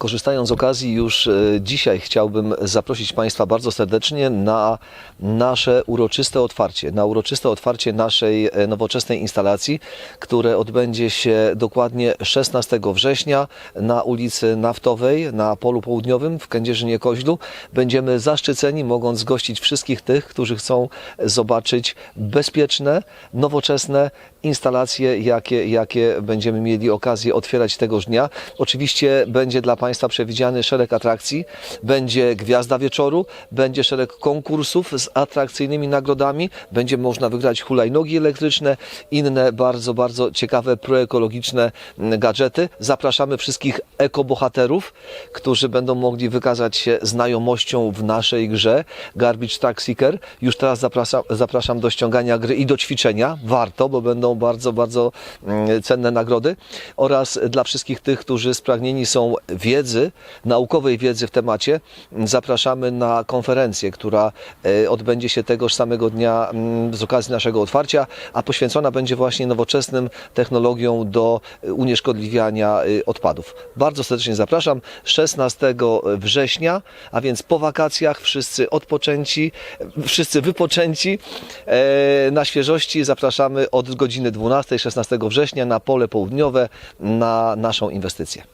Korzystając z okazji, już e, dzisiaj chciałbym zaprosić Państwa bardzo serdecznie na nasze uroczyste otwarcie, na uroczyste otwarcie naszej e, nowoczesnej instalacji, które odbędzie się dokładnie 16 września na ulicy Naftowej, na Polu Południowym w Kędzierzynie-Koźlu. Będziemy zaszczyceni, mogąc gościć wszystkich tych, którzy chcą zobaczyć bezpieczne, nowoczesne instalacje, jakie, jakie będziemy mieli okazję otwierać tegoż dnia. Oczywiście będzie dla Państwa przewidziany szereg atrakcji, będzie gwiazda wieczoru, będzie szereg konkursów z atrakcyjnymi nagrodami, będzie można wygrać hulajnogi elektryczne, inne bardzo, bardzo ciekawe proekologiczne mm, gadżety. Zapraszamy wszystkich ekobohaterów, którzy będą mogli wykazać się znajomością w naszej grze Garbage Truck Seeker. Już teraz zapraszam, zapraszam do ściągania gry i do ćwiczenia. Warto, bo będą bardzo, bardzo mm, cenne nagrody. Oraz dla wszystkich tych, którzy spragnieni są wiedzy, naukowej wiedzy w temacie, zapraszamy na konferencję, która e, odbędzie się tegoż samego dnia mm, z okazji naszego otwarcia, a poświęcona będzie właśnie nowoczesnym technologiom do e, unieszkodliwiania e, odpadów. Bardzo serdecznie zapraszam. 16 września, a więc po wakacjach, wszyscy odpoczęci, wszyscy wypoczęci, na świeżości zapraszamy od godziny 12, 16 września na pole południowe na naszą inwestycję.